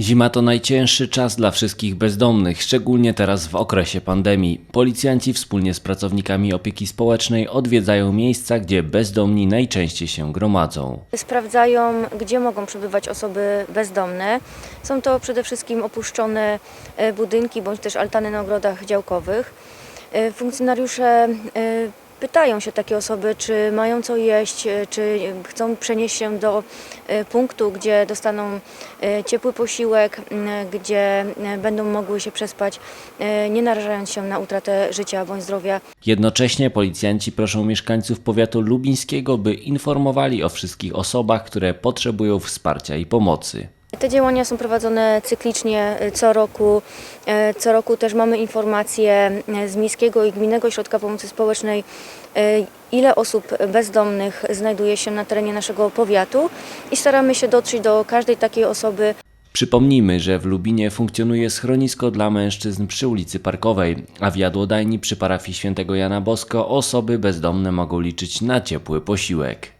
Zima to najcięższy czas dla wszystkich bezdomnych, szczególnie teraz w okresie pandemii. Policjanci wspólnie z pracownikami opieki społecznej odwiedzają miejsca, gdzie bezdomni najczęściej się gromadzą. Sprawdzają, gdzie mogą przebywać osoby bezdomne. Są to przede wszystkim opuszczone e, budynki bądź też altany na ogrodach działkowych. E, Funkcjonariusze e, pytają się takie osoby, czy mają co jeść, e, czy chcą przenieść się do e, punktu, gdzie dostaną e, ciepły posiłek, gdzie będą mogły się przespać, nie narażając się na utratę życia bądź zdrowia. Jednocześnie policjanci proszą mieszkańców powiatu lubińskiego, by informowali o wszystkich osobach, które potrzebują wsparcia i pomocy. Te działania są prowadzone cyklicznie e, co roku. E, Co roku też mamy informacje e, z Miejskiego i Gminnego Ośrodka Pomocy Społecznej, ile osób bezdomnych znajduje się na terenie naszego powiatu i staramy się dotrzeć do każdej takiej osoby. Przypomnijmy, że w Lubinie funkcjonuje schronisko dla mężczyzn przy ulicy Parkowej, a w jadłodajni przy parafii świętego Jana Bosko osoby bezdomne mogą liczyć na ciepły posiłek.